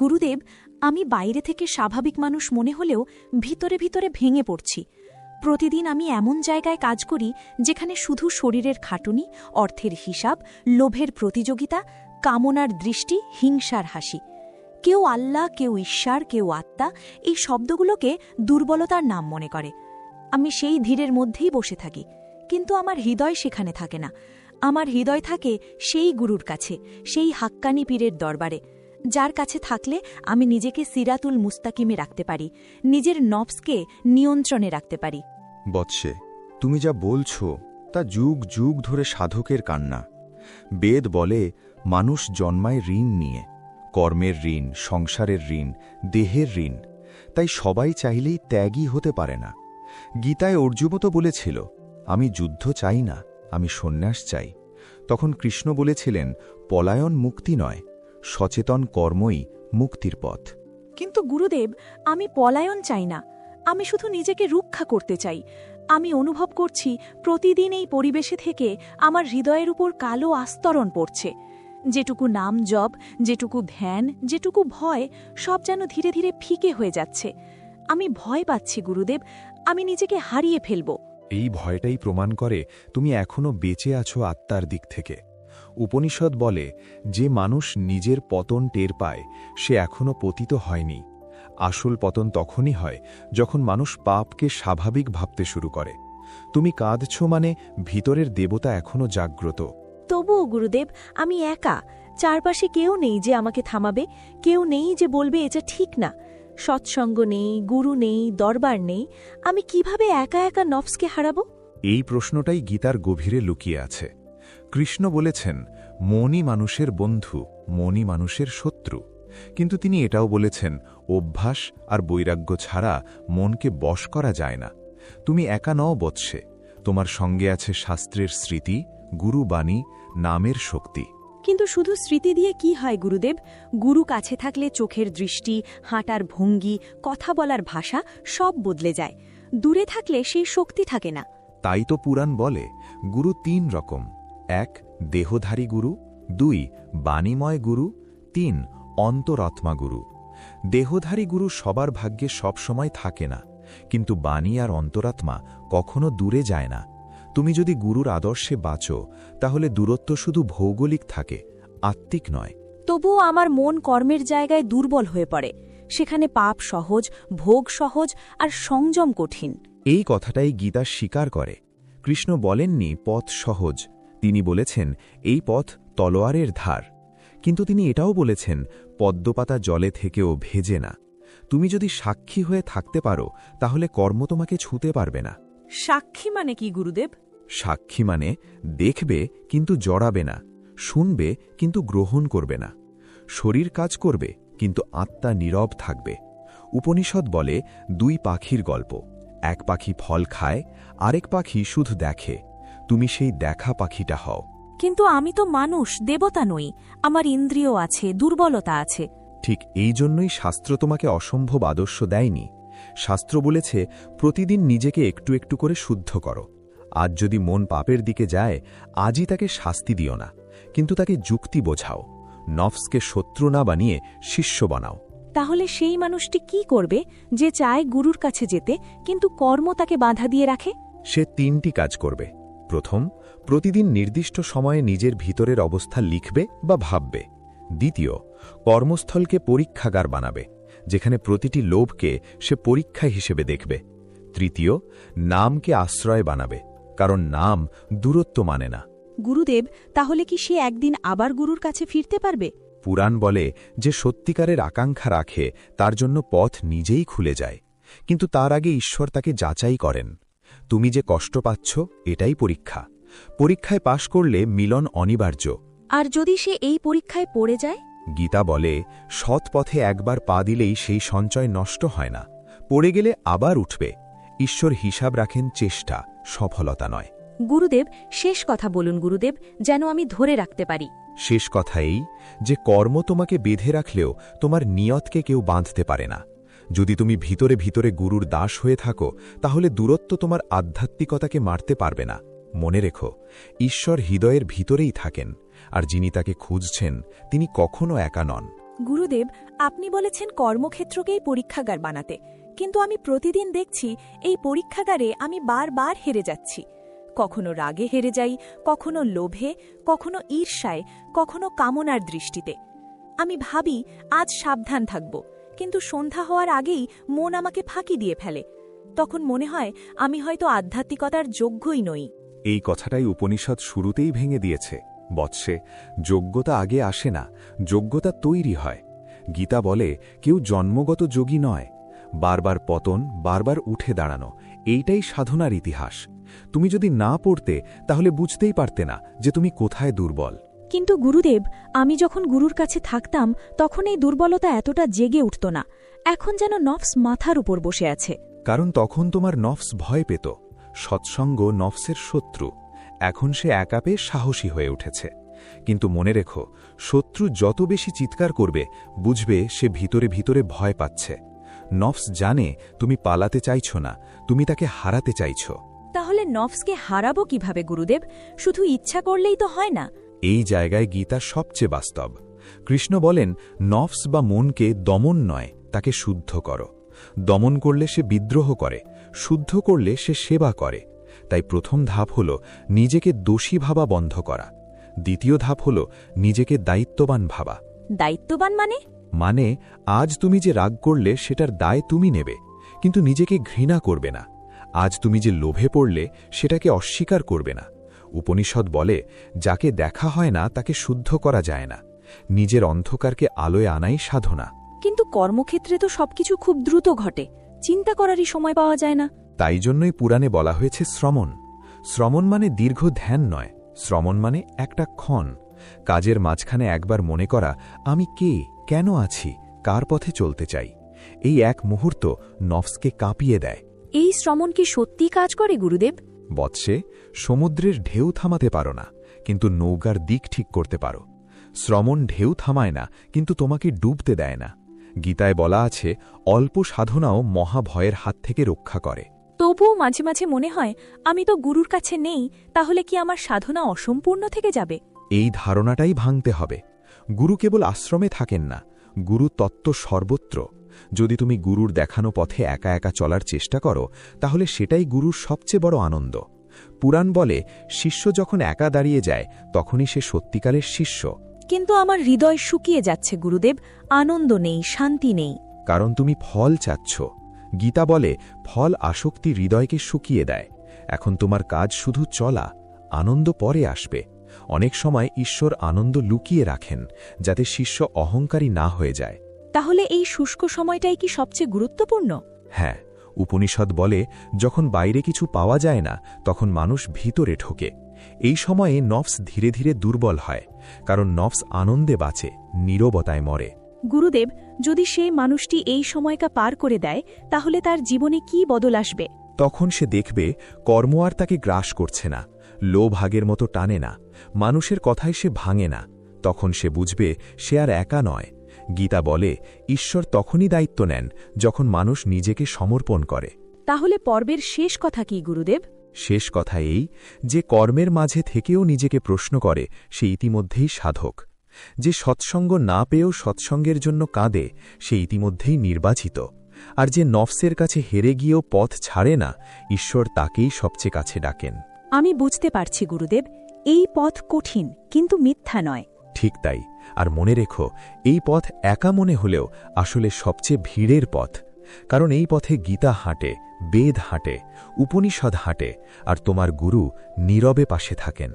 গুরুদেব, আমি বাইরে থেকে স্বাভাবিক মানুষ মনে হলেও ভিতরে ভিতরে ভেঙে পড়ছি। প্রতিদিন আমি এমন জায়গায় কাজ করি যেখানে শুধু শরীরের খাটুনি, অর্থের হিসাব, লোভের প্রতিযোগিতা, কামনার দৃষ্টি, হিংসার হাসি। কেউ আল্লাহ, কেউ ঈশ্বর, কেউ আত্মা এই শব্দগুলোকে দুর্বলতার নাম মনে করে। আমি সেই ধীরের মধ্যেই বসে থাকি, কিন্তু আমার হৃদয় সেখানে থাকে না। আমার হৃদয় থাকে সেই গুরুর কাছে, সেই হাক্কানি পীরের দরবারে। যার কাছে থাকলে আমি নিজেকে সিরাতুল মুস্তাকিমে রাখতে পারি, নিজের নবসকে নিয়ন্ত্রণে রাখতে পারি। বৎসে, তুমি যা বলছ তা যুগ যুগ ধরে সাধকের কান্না। বেদ বলে, মানুষ জন্মায় ঋণ নিয়ে, কর্মের ঋণ, সংসারের ঋণ, দেহের ঋণ, তাই সবাই চাইলেই ত্যাগী হতে পারে না। গীতায় অর্জুন তো বলেছিল, আমি যুদ্ধ চাই না আমি সন্ন্যাস চাই। তখন কৃষ্ণ বলেছিলেন, পলায়ন মুক্তি নয়, সচেতন কর্মই মুক্তির পথ। কিন্তু গুরুদেব, আমি পলায়ন চাই না। আমি শুধু নিজেকে রক্ষা করতে চাই। আমি অনুভব করছি, প্রতিদিন এই পরিবেশে থেকে আমার হৃদয়ের উপর কালো আস্তরণ পড়ছে। যেটুকু নাম জব যেটুকু ধ্যান, যেটুকু ভয়, সব যেন ধীরে ধীরে ফিকে হয়ে যাচ্ছে। আমি ভয় পাচ্ছি, গুরুদেব। আমি নিজেকে হারিয়ে ফেলব। এই ভয়টাই প্রমাণ করে তুমি এখনও বেঁচে আছো আত্মার দিক থেকে। উপনিষদ বলে, যে মানুষ নিজের পতন টের পায়, সে এখনও পতিত হয়নি। আসল পতন তখনই হয় যখন মানুষ পাপকে স্বাভাবিক ভাবতে শুরু করে। তুমি কাঁদছ মানে ভিতরের দেবতা এখনও জাগ্রত। তবুও গুরুদেব, আমি একা। চারপাশে কেউ নেই যে আমাকে থামাবে, কেউ নেই যে বলবে এটা ঠিক না। সৎসঙ্গ নেই, গুরু নেই, দরবার নেই, আমি কীভাবে একা একা নফসকে হারাবো? এই প্রশ্নটাই গীতার গভীরে লুকিয়ে আছে। কৃষ্ণ বলেছেন মনই মানুষের বন্ধু মনই মানুষের শত্রু। কিন্তু তিনি এটাও বলেছেন, অভ্যাস আর বৈরাগ্য ছাড়া মনকে বশ করা যায় না। তুমি একা নও বৎসে, তোমার সঙ্গে আছে শাস্ত্রের স্মৃতি, গুরুবাণী, নামের শক্তি। কিন্তু শুধু স্মৃতি দিয়ে কি হয়, গুরুদেব? গুরু কাছে থাকলে চোখের দৃষ্টি, হাঁটার ভঙ্গি, কথা বলার ভাষা সব বদলে যায়। দূরে থাকলে সেই শক্তি থাকে না। তাই তো পুরাণ বলে, গুরু তিন রকম। এক, দেহধারী গুরু। দুই, বাণীময় গুরু। তিন, অন্তরাত্মা গুরু। দেহধারী গুরু সবার ভাগ্যে সবসময় থাকে না। কিন্তু বাণী আর অন্তরাত্মা কখনো দূরে যায় না। তুমি যদি গুরুর আদর্শে বাঁচো তাহলে দূরত্ব শুধু ভৌগোলিক থাকে আত্মিক নয়। তবুও আমার মন কর্মের জায়গায় দুর্বল হয়ে পড়ে। সেখানে পাপ সহজ ভোগ সহজ আর সংযম কঠিন। এই কথাটাই গীতা স্বীকার করে। কৃষ্ণ বলেননি পথ সহজ। তিনি বলেছেন এই পথ তলোয়ারের ধার। কিন্তু তিনি এটাও বলেছেন পদ্মপাতা জলে থেকেও ভেজে না। তুমি যদি সাক্ষী হয়ে থাকতে পারো তাহলে কর্ম তোমাকে ছুতে পারবে না। সাক্ষী মানে কি গুরুদেব? সাক্ষী মানে দেখবে কিন্তু জড়াবে না শুনবে কিন্তু গ্রহণ করবে না। শরীর কাজ করবে কিন্তু আত্মা নীরব থাকবে। উপনিষদ বলে দুই পাখির গল্প এক পাখি ফল খায় আরেক পাখি শুধু দেখে। তুমি সেই দেখা পাখিটা হও। কিন্তু আমি তো মানুষ দেবতা নই আমার ইন্দ্রিয় আছে দুর্বলতা আছে। ঠিক এই জন্যই শাস্ত্র তোমাকে অসম্ভব আদর্শ দেয়নি। শাস্ত্র বলেছে প্রতিদিন নিজেকে একটু একটু করে শুদ্ধ করো। আজ যদি মন পাপের দিকে যায় আজই তাকে শাস্তি দিও না। কিন্তু তাকে যুক্তি বোঝাও। নফসকে শত্রু না বানিয়ে শিষ্য বানাও। তাহলে সেই মানুষটি কি করবে যে চায় গুরুর কাছে যেতে কিন্তু কর্ম তাকে বাধা দিয়ে রাখে? সে তিনটি কাজ করবে। প্রথম প্রতিদিন নির্দিষ্ট সময়ে নিজের ভিতরের অবস্থা লিখবে বা ভাববে। দ্বিতীয় কর্মস্থলকে পরীক্ষাগার বানাবে। যেখানে প্রতিটি লোভকে সে পরীক্ষা হিসেবে দেখবে। তৃতীয় নামকে আশ্রয় বানাবে কারণ নাম দূরত্ব মানে না। গুরুদেব তাহলে কি সে একদিন আবার গুরুর কাছে ফিরতে পারবে? পুরাণ বলে যে সত্যিকারের আকাঙ্ক্ষা রাখে তার জন্য পথ নিজেই খুলে যায়। কিন্তু তার আগে ঈশ্বর তাকে যাচাই করেন। তুমি যে কষ্ট পাচ্ছ এটাই পরীক্ষা। পরীক্ষায় পাশ করলে মিলন অনিবার্য। আর যদি সে এই পরীক্ষায় পড়ে যায়? গীতা বলে সৎ পথে একবার পা দিলেই সেই সঞ্চয় নষ্ট হয় না পড়ে গেলে আবার উঠবে। ঈশ্বর হিসাব রাখেন চেষ্টা সফলতা নয়। গুরুদেব শেষ কথা বলুন গুরুদেব যেন আমি ধরে রাখতে পারি। শেষ কথা এই যে কর্ম তোমাকে বেঁধে রাখলেও তোমার নিয়তকে কেউ বাঁধতে পারে না। যদি তুমি ভিতরে ভিতরে গুরুর দাস হয়ে থাকো তাহলে দূরত্ব তোমার আধ্যাত্মিকতাকে মারতে পারবে না। মনে রেখো, ঈশ্বর হৃদয়ের ভিতরেই থাকেন, আর যিনি তাকে খুঁজছেন, তিনি কখনো একা নন। গুরুদেব, আপনি বলেছেন কর্মক্ষেত্রকেই পরীক্ষাগার বানাতে, কিন্তু আমি প্রতিদিন দেখছি এই পরীক্ষাগারে আমি বারবার হেরে যাচ্ছি। কখনো রাগে হেরে যাই, কখনো লোভে, কখনো ঈর্ষায়, কখনো কামনার দৃষ্টিতে। আমি ভাবি, আজ সাবধান থাকব, কিন্তু সন্ধ্যা হওয়ার আগেই মন আমাকে ফাঁকি দিয়ে ফেলে। তখন মনে হয়, আমি হয়তো আধ্যাত্মিকতার যোগ্যই নই। এই কথাটাই উপনিষদ শুরুতেই ভেঙে দিয়েছে। বৎসে যোগ্যতা আগে আসে না যোগ্যতা তৈরি হয়। গীতা বলে কেউ জন্মগত যোগী নয়। বারবার পতন বারবার উঠে দাঁড়ানো এইটাই সাধনার ইতিহাস। তুমি যদি না পড়তে তাহলে বুঝতেই পারতে না যে তুমি কোথায় দুর্বল। কিন্তু গুরুদেব আমি যখন গুরুর কাছে থাকতাম তখন এই দুর্বলতা এতটা জেগে উঠত না। এখন যেন নফস মাথার উপর বসে আছে। কারণ তখন তোমার নফস ভয় পেত। সৎসঙ্গ নফসের শত্রু। এখন সে একাপে সাহসী হয়ে উঠেছে। কিন্তু মনে রেখো শত্রু যত বেশি চিৎকার করবে বুঝবে সে ভিতরে ভিতরে ভয় পাচ্ছে। নফস জানে তুমি পালাতে চাইছ না তুমি তাকে হারাতে চাইছ। তাহলে নফসকে হারাবো কীভাবে গুরুদেব? শুধু ইচ্ছা করলেই তো হয় না। এই জায়গায় গীতা সবচেয়ে বাস্তব। কৃষ্ণ বলেন নফস বা মনকে দমন নয় তাকে শুদ্ধ করো। দমন করলে সে বিদ্রোহ করে শুদ্ধ করলে সে সেবা করে। তাই প্রথম ধাপ হল নিজেকে দোষী ভাবা বন্ধ করা। দ্বিতীয় ধাপ হল নিজেকে দায়িত্ববান ভাবা। দায়িত্ববান মানে? মানে আজ তুমি যে রাগ করলে সেটার দায় তুমি নেবে কিন্তু নিজেকে ঘৃণা করবে না। আজ তুমি যে লোভে পড়লে সেটাকে অস্বীকার করবে না। উপনিষদ বলে যাকে দেখা হয় না তাকে শুদ্ধ করা যায় না। নিজের অন্ধকারকে আলোয় আনাই সাধনা। কিন্তু কর্মক্ষেত্রে তো সবকিছু খুব দ্রুত ঘটে। চিন্তা করারই সময় পাওয়া যায় না। তাই জন্যই পুরাণে বলা হয়েছে শ্রমণ। শ্রমণ মানে দীর্ঘ ধ্যান নয় শ্রমণ মানে একটা ক্ষণ। কাজের মাঝখানে একবার মনে করা আমি কে কেন আছি কার পথে চলতে চাই? এই এক মুহূর্ত নফসকে কাঁপিয়ে দেয়। এই শ্রমণ কি সত্যি কাজ করে গুরুদেব? বৎসে সমুদ্রের ঢেউ থামাতে পারো না কিন্তু নৌকার দিক ঠিক করতে পারো। শ্রমণ ঢেউ থামায় না কিন্তু তোমাকে ডুবতে দেয় না। গীতায় বলা আছে অল্প সাধনাও মহাভয়ের হাত থেকে রক্ষা করে। তবুও মাঝে মাঝে মনে হয় আমি তো গুরুর কাছে নেই তাহলে কি আমার সাধনা অসম্পূর্ণ থেকে যাবে? এই ধারণাটাই ভাঙতে হবে। গুরু কেবল আশ্রমে থাকেন না গুরু তত্ত্ব সর্বত্র। যদি তুমি গুরুর দেখানো পথে একা একা চলার চেষ্টা করো তাহলে সেটাই গুরুর সবচেয়ে বড় আনন্দ। পুরাণ বলে শিষ্য যখন একা দাঁড়িয়ে যায় তখনই সে সত্যিকারের শিষ্য। কিন্তু আমার হৃদয় শুকিয়ে যাচ্ছে গুরুদেব। আনন্দ নেই শান্তি নেই। কারণ তুমি ফল চাচ্ছ। গীতা বলে ফল আসক্তি হৃদয়কে শুকিয়ে দেয়। এখন তোমার কাজ শুধু চলা আনন্দ পরে আসবে। অনেক সময় ঈশ্বর আনন্দ লুকিয়ে রাখেন যাতে শিষ্য অহংকারী না হয়ে যায়। তাহলে এই শুষ্ক সময়টাই কি সবচেয়ে গুরুত্বপূর্ণ? হ্যাঁ উপনিষদ বলে যখন বাইরে কিছু পাওয়া যায় না তখন মানুষ ভিতরে ঠোকে এই সময়ে নফস ধীরে ধীরে দুর্বল হয় কারণ নফস আনন্দে বাঁচে নীরবতায় মরে। গুরুদেব যদি সে মানুষটি এই সময়কা পার করে দেয় তাহলে তার জীবনে কি বদল আসবে? তখন সে দেখবে কর্ম আর তাকে গ্রাস করছে না লোভ আগের মতো টানে না মানুষের কথায় সে ভাঙে না। তখন সে বুঝবে সে আর একা নয়। গীতা বলে ঈশ্বর তখনই দায়িত্ব নেন যখন মানুষ নিজেকে সমর্পণ করে। তাহলে পর্বের শেষ কথা কি গুরুদেব? শেষ কথা এই যে কর্মের মাঝে থেকেও নিজেকে প্রশ্ন করে সে ইতিমধ্যেই সাধক। যে সৎসঙ্গ না পেয়েও সৎসঙ্গের জন্য কাঁদে সে ইতিমধ্যেই নির্বাচিত। আর যে নফসের কাছে হেরে গিয়েও পথ ছাড়ে না ঈশ্বর তাকেই সবচেয়ে কাছে ডাকেন। আমি বুঝতে পারছি গুরুদেব এই পথ কঠিন কিন্তু মিথ্যা নয়। ঠিক তাই। আর মনে রেখো এই পথ একা মনে হলেও আসলে সবচেয়ে ভিড়ের পথ। কারণ এই পথে গীতা হাঁটে, বেদ হাঁটে, উপনিষদ হাঁটে, আর তোমার গুরু নীরবে পাশে থাকেন।